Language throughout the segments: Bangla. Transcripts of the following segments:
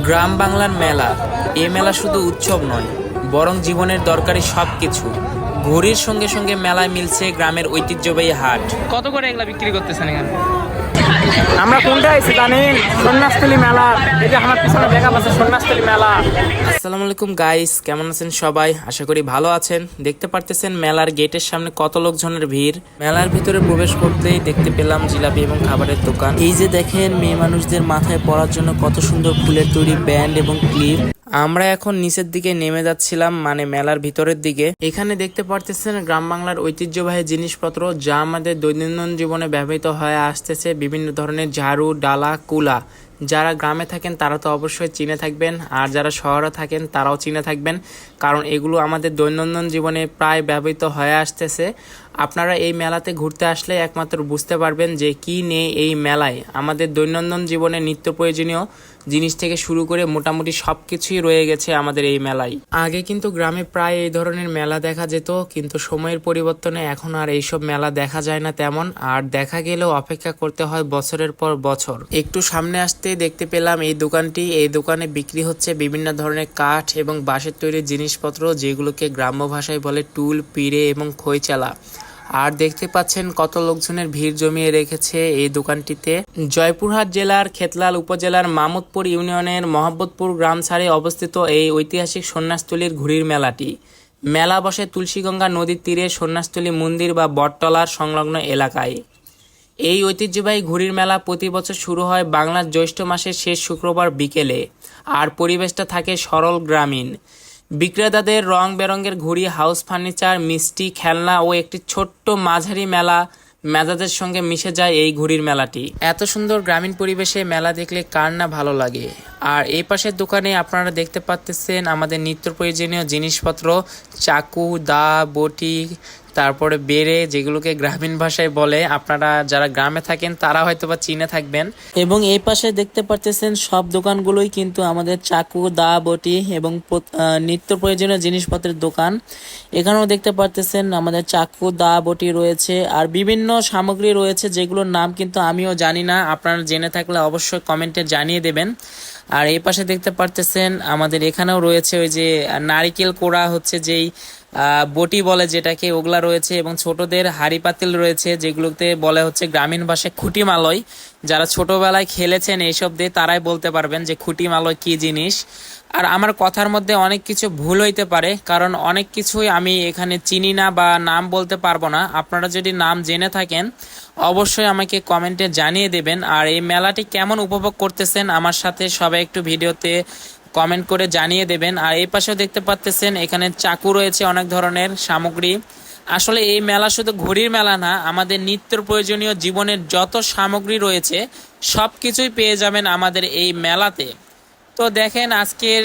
গ্রাম বাংলার মেলা। এ মেলা শুধু উৎসব নয়, বরং জীবনের দরকারি সব কিছু ঘড়ির সঙ্গে সঙ্গে মেলায় মিলছে গ্রামের ঐতিহ্যবাহী হাট। কত করে এগুলা বিক্রি করতেছেন এখানে? আমরা কোনটা আইছি জানেন? সন্ন্যাসতলী মেলা। যে আমার পিছনে দেখা পাচ্ছে সন্ন্যাসতলী মেলা। আসসালামু আলাইকুম গাইস কেমন আছেন সবাই? আশা করি ভালো আছেন। দেখতে পারতেছেন মেলার গেটের সামনে কত লোকজনের ভিড়। মেলার ভিতরে প্রবেশ করতেই দেখতে পেলাম জিলাপি এবং খাবারের দোকান। এই যে দেখেন, মেয়ে মানুষদের মাথায় পরার জন্য কত সুন্দর ফুলের তৈরি ব্যান্ড এবং ক্লিপ। আমরা এখন নিচের দিকে নেমে যাচ্ছিলাম মানে মেলার ভিতরের দিকে। এখানে দেখতে পারতেছেন গ্রাম বাংলার ঐতিহ্যবাহী জিনিসপত্র, যা আমাদের দৈনন্দিন জীবনে ব্যবহৃত হয়ে আসতেছে বিভিন্ন ধরনের ঝাড়ু, ডালা, কুলা। যারা গ্রামে থাকেন, তারা তো অবশ্যই চিনে থাকবেন। আর যারা শহরে থাকেন, তারাও চিনে থাকবেন। কারণ এগুলো আমাদের দৈনন্দিন জীবনে প্রায় ব্যবহৃত হয়ে আসতেছে। আপনারা এই মেলাতে ঘুরতে আসলে একমাত্র বুঝতে পারবেন যে কি নেই এই মেলায় আমাদের দৈনন্দিন জীবনে নিত্য প্রয়োজনীয় জিনিস থেকে শুরু করে মোটামুটি সব কিছুই রয়ে গেছে আমাদের এই মেলায়। আগে কিন্তু গ্রামে প্রায় এই ধরনের মেলা দেখা যেত, কিন্তু সময়ের পরিবর্তনে এখন আর এইসব মেলা দেখা যায় না তেমন, আর দেখা গেলেও অপেক্ষা করতে হয় বছরের পর বছর। একটু সামনে আসতে দেখতে পেলাম এই দোকানটি। এই দোকানে বিক্রি হচ্ছে বিভিন্ন ধরনের কাঠ এবং বাঁশের তৈরি জিনিসপত্র, যেগুলোকে গ্রাম্য ভাষায় বলে টুল, পিড়ে এবং খইচালা। আর দেখতে পাচ্ছেন কত লোকজনের ভিড় জমিয়ে রেখেছে এই দোকানটিতে। জয়পুরহাট জেলার খেতলাল উপজেলার মামুদপুর ইউনিয়নের মহাব্বতপুর গ্রাম ছাড়ে অবস্থিত এই ঐতিহাসিক সন্ন্যাসতলীর ঘুড়ির মেলাটি। মেলা বসে তুলসীগঙ্গা নদীর তীরে সন্ন্যাসতলী মন্দির বা বটতলার সংলগ্ন এলাকায়। এই ঐতিহ্যবাহী ঘুড়ির মেলা প্রতি বছর শুরু হয় বাংলার জ্যৈষ্ঠ মাসের শেষ শুক্রবার বিকেলে। আর পরিবেশটা থাকে সরল গ্রামীণ। বিক্রেতাদের রং বেরঙের ঘুড়ি, হাউস ফার্নিচার, মিষ্টি, খেলনা ও একটি ছোট্ট মাঝারি মেলা মেজাদের সঙ্গে মিশে যায় এই ঘুড়ির মেলাটি। এত সুন্দর গ্রামীণ পরিবেশে মেলা দেখলে কার না ভালো লাগে? আর এই পাশের দোকানে আপনারা দেখতে পাচ্তেছেন আমাদের নিত্য প্রয়োজনীয় জিনিসপত্র, চাকু, দা, বটি তারপরে বেড়ে যেগুলোকে গ্রামীণ ভাষায় বলে, আপনারা যারা গ্রামে থাকেন, তারা হয়তো বা চিনে থাকবেন। এবং এই পাশে দেখতে পারতেছেন, সব দোকানগুলোই কিন্তু আমাদের চাকু, দা, বটি এবং নিত্য প্রয়োজনীয় জিনিসপত্রের দোকান। এখানেও দেখতে পারতেছেন, আমাদের চাকু, দা, বটি রয়েছে আর বিভিন্ন সামগ্রী রয়েছে, যেগুলোর নাম কিন্তু আমিও জানি না। আপনারা জেনে থাকলে অবশ্যই কমেন্টে জানিয়ে দেবেন। আর এই পাশে দেখতে পারতেছেন আমাদের এখানেও রয়েছে ওই যে নারিকেল কোড়া হচ্ছে যেই বটি বলে যেটাকে, ওগুলা রয়েছে এবং ছোটদের হাড়ি পাতিল রয়েছে যেগুলোতে বলে হচ্ছে গ্রামীণ ভাষায় খুঁটি মালয় যারা ছোটবেলায় খেলেছেন এইসব দিয়ে তারাই বলতে পারবেন যে খুঁটি মালয় কি জিনিস। আর আমার কথার মধ্যে অনেক কিছু ভুল হইতে পারে, কারণ অনেক কিছুই আমি এখানে চিনি না বা নাম বলতে পারব না। আপনারা যদি নাম জেনে থাকেন অবশ্যই আমাকে কমেন্টে জানিয়ে দেবেন। আর এই মেলাটি কেমন উপভোগ করতেছেন আমার সাথে সবাই একটু ভিডিওতে কমেন্ট করে জানিয়ে দেবেন। আর এই পাশেও দেখতে পাচ্তেছেন, এখানে চাকু রয়েছে অনেক ধরনের সামগ্রী। আসলে এই মেলা শুধু ঘড়ির মেলা না, আমাদের নিত্য প্রয়োজনীয় জীবনের যত সামগ্রী রয়েছে সব কিছুই পেয়ে যাবেন আমাদের এই মেলাতে। তো দেখেন, আজকের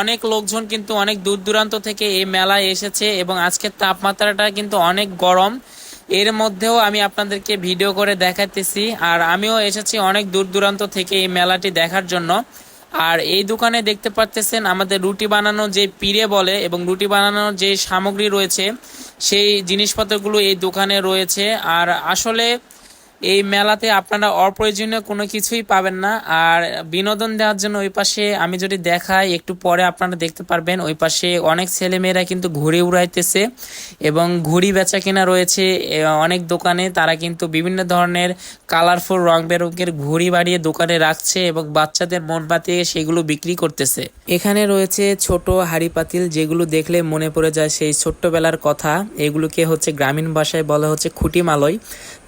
অনেক লোকজন কিন্তু অনেক দূর দূরান্ত থেকে এই মেলায় এসেছে এবং আজকের তাপমাত্রাটা কিন্তু অনেক গরম। এর মধ্যেও আমি আপনাদেরকে ভিডিও করে দেখাতেছি। আর আমিও এসেছি অনেক দূর দূরান্ত থেকে এই মেলাটি দেখার জন্য। আর এই দোকানে দেখতে পারতেছেন আমাদের রুটি বানানো যে পিড়ে বলে এবং রুটি বানানোর যে সামগ্রী রয়েছে, সেই জিনিসপত্রগুলো এই দোকানে রয়েছে। আর আসলে এই মেলাতে আপনারা অপ্রয়োজনীয় কোনো কিছুই পাবেন না। আর বিনোদন দেওয়ার জন্য ওই পাশে আমি যদি দেখাই, একটু পরে আপনারা দেখতে পারবেন, ওই পাশে অনেক ছেলেমেয়েরা কিন্তু ঘুড়ি উড়াইতেছে এবং ঘুড়ি বেচা কেনা রয়েছে। অনেক দোকানে তারা কিন্তু বিভিন্ন ধরনের কালারফুল রং বেরঙের ঘুড়ি বাড়িয়ে দোকানে রাখছে এবং বাচ্চাদের মন বাতিয়ে সেগুলো বিক্রি করতেছে। এখানে রয়েছে ছোট হাড়ি পাতিল, যেগুলো দেখলে মনে পড়ে যায় সেই ছোট্টবেলার কথা। এগুলোকে হচ্ছে গ্রামীণ ভাষায় বলা হচ্ছে খুঁটি মালয়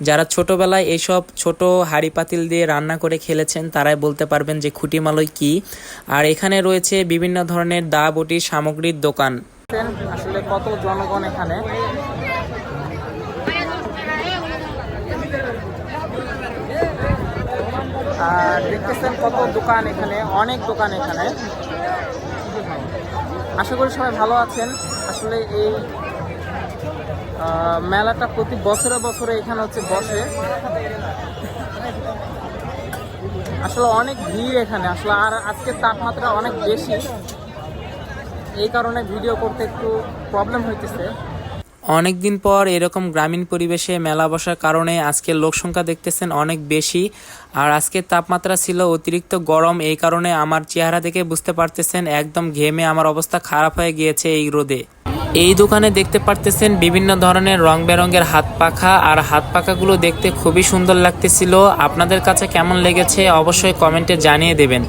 যারা ছোটবেলায় এইসব ছোট হাড়ি পাতিল দিয়ে রান্না করে খেলেছেন। তারাই বলতে পারবেন যে খুঁটি মালয় কি। আর এখানে রয়েছে বিভিন্ন ধরনের দা বটি সামগ্রীর দোকান। আসলে কত জনগণ এখানে? আর দেখতেছেন কত দোকান এখানে, অনেক দোকান এখানে। আশা করি সবাই ভালো আছেন। আসলে এই মেলাটা প্রতি বছরে বছরে এখানে হচ্ছে বসে। আসলে অনেক ভিড় এখানে। আসলে আর আজকে তাপমাত্রা অনেক বেশি। এই কারণে ভিডিও করতে একটু প্রবলেম হইতেছে। অনেকদিন পর এরকম গ্রামীণ পরিবেশে মেলা বসার কারণে আজকের লোক সংখ্যা দেখতেছেন অনেক বেশি। আর আজকের তাপমাত্রা ছিল অতিরিক্ত গরম, এই কারণে আমার চেহারা দেখে বুঝতে পারতেছেন, একদম ঘেমে আমার অবস্থা খারাপ হয়ে গিয়েছে এই রোদে। এই দোকানে দেখতে পারতেছেন বিভিন্ন ধরনের রং বেরঙের হাত পাখা, আর হাত পাখাগুলো দেখতে খুবই সুন্দর লাগতেছিল। আপনাদের কাছে কেমন লেগেছে অবশ্যই কমেন্টে জানিয়ে দেবেন।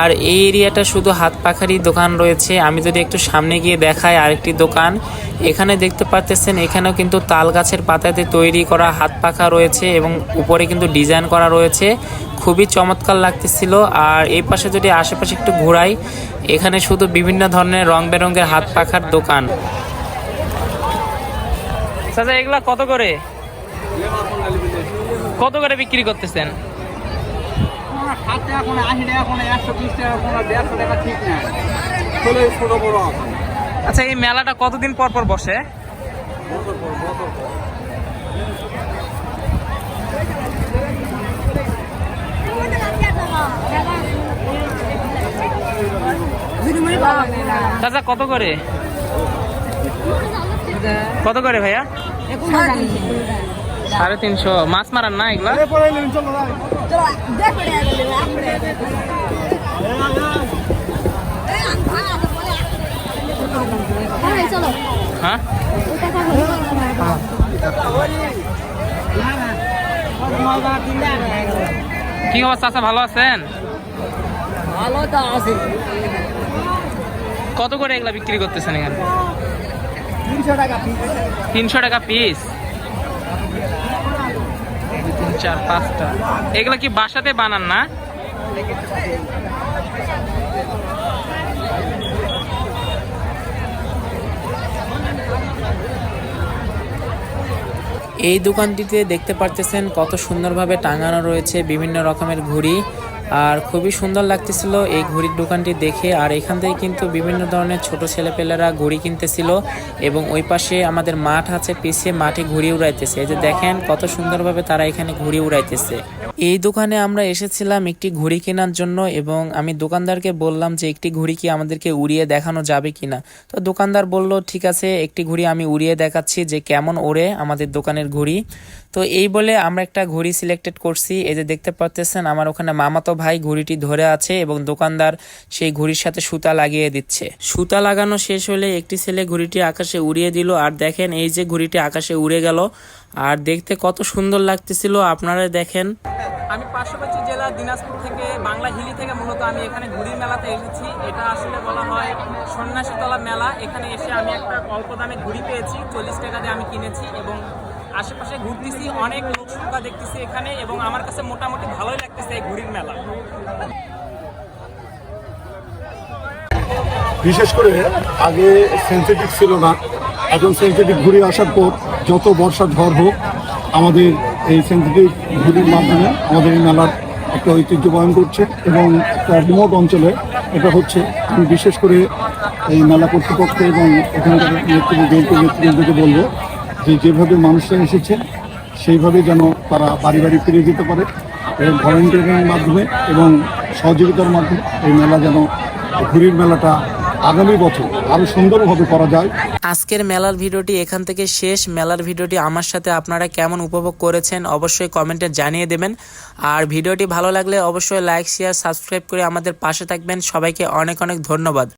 আর এই এরিয়াটা শুধু হাত পাখারই দোকান রয়েছে। আমি যদি একটু সামনে গিয়ে দেখাই আরেকটি দোকান, এখানে দেখতে পারতেছেন এখানেও কিন্তু তাল গাছের পাতাতে তৈরি করা হাত পাখা রয়েছে এবং উপরে কিন্তু ডিজাইন করা রয়েছে। খুবই চমৎকার লাগতেছিল। আর এই পাশে যদি আশেপাশে একটু ঘোরাই, এখানে শুধু বিভিন্ন ধরনের রং বেরঙের হাত পাখার দোকান। এগুলা কত করে? কত করে বিক্রি করতেছেন? ষাট টাকা কোনো আশি টাকা কোনো একশো বিশ টাকা কোনো দেড়শো টাকা ঠিক নাই। চলে ছোট বড় আচ্ছা এই মেলাটা কতদিন পর পর বসে? চাচা কত করে? কত করে ভাইয়া? সাড়ে তিনশো। মাছ মারান না এগুলা? হ্যাঁ? কি খবর আছে ভালো আছেন? ভালো তো আছে কত করে এগুলা বিক্রি করতেছেন এখানে? তিনশো টাকা পিস চার, পাঁচটা। এগুলা কি বাসাতে বানান না? এই দোকানটিতে দেখতে পারতেছেন কত সুন্দরভাবে টাঙানো রয়েছে বিভিন্ন রকমের ঘুড়ি। আর খুবই সুন্দর লাগতেছিল এই ঘড়ির দোকানটি দেখে। আর এখান থেকে কিন্তু বিভিন্ন ধরনের ছোট ছেলেপেলেরা ঘড়ি কিনতেছিল এবং ওই পাশে আমাদের মাঠ আছে পিছিয়ে মাঠে ঘুড়ি উড়াইতেছে। এই যে দেখেন কত সুন্দরভাবে তারা এখানে ঘুড়ি উড়াইতেছে। এই দোকানে আমরা এসেছিলাম একটি ঘুড়ি কেনার জন্য এবং আমি দোকানদারকে বললাম যে একটি ঘুড়ি কি আমাদেরকে উড়িয়ে দেখানো যাবে কিনা। তো দোকানদার বলল, ঠিক আছে, একটি ঘুড়ি আমি উড়িয়ে দেখাচ্ছি যে কেমন ওড়ে আমাদের দোকানের ঘুড়ি। তো এই বলে আমরা একটা ঘড়ি সিলেক্টেড করছি। এই যে দেখতে পাচ্ছেন, আমার ওখানে মামাতো ভাই ঘড়িটি ধরে আছে এবং দোকানদার সেই ঘড়ির সাথে সুতা লাগিয়ে দিচ্ছে। সুতা লাগানো শেষ হলে একটি ছেলে ঘড়িটি আকাশে উড়িয়ে দিল। আর দেখেন, এই যে ঘড়িটি আকাশে উড়ে গেল। আর দেখতে কত সুন্দর লাগতেছিল, আপনারা দেখেন। আমি পার্শ্ববর্তী জেলা দিনাজপুর থেকে, বাংলা হিলি থেকে মূলত আমি এখানে ঘুড়ির মেলাতে এসেছি। এটা আসলে বলা হয় সন্ন্যাসীতলা মেলা। এখানে এসে আমি একটা অল্প দামে ঘুড়ি পেয়েছি। চল্লিশ টাকা দিয়ে আমি কিনেছি এবং আশেপাশে ঘুরতেছি, অনেক লোক সংখ্যা দেখতেছি এখানে এবং আমার কাছে মোটামুটি ভালোই লাগতেছে এই ঘুড়ির মেলা। বিশেষ করে আগে সেন্সিটিভ ছিল না, এখন সেন্সিটিভ ঘুরে আসার পর যত বর্ষা ঝড় হোক, আমাদের এই সেন্সিটিভ ঘুরির মাধ্যমে আমাদের এই মেলার একটা ঐতিহ্য বয়ন করছে এবং একটা রিমোট অঞ্চলে এটা হচ্ছে। আমি বিশেষ করে এই মেলা কর্তৃপক্ষ এবং এখানকার নেতৃত্ব জয়ন্ত বলব যে যেভাবে মানুষরা এসেছে, সেইভাবে যেন তারা বাড়ি বাড়ি ফিরে যেতে পারে এবং ভলেন্টিয়ারিংয়ের মাধ্যমে এবং সহযোগিতার মাধ্যমে এই মেলা যেন, ঘুরির মেলাটা আগামী বছর আরও সুন্দরভাবে করা যায়। আজকের মেলার ভিডিওটি এখান থেকে শেষ। মেলার ভিডিওটি আমার সাথে আপনারা কেমন উপভোগ করেছেন অবশ্যই কমেন্টে জানিয়ে দেবেন। আর ভিডিওটি ভালো লাগলে অবশ্যই লাইক, শেয়ার, সাবস্ক্রাইব করে আমাদের পাশে থাকবেন। সবাইকে অনেক অনেক ধন্যবাদ।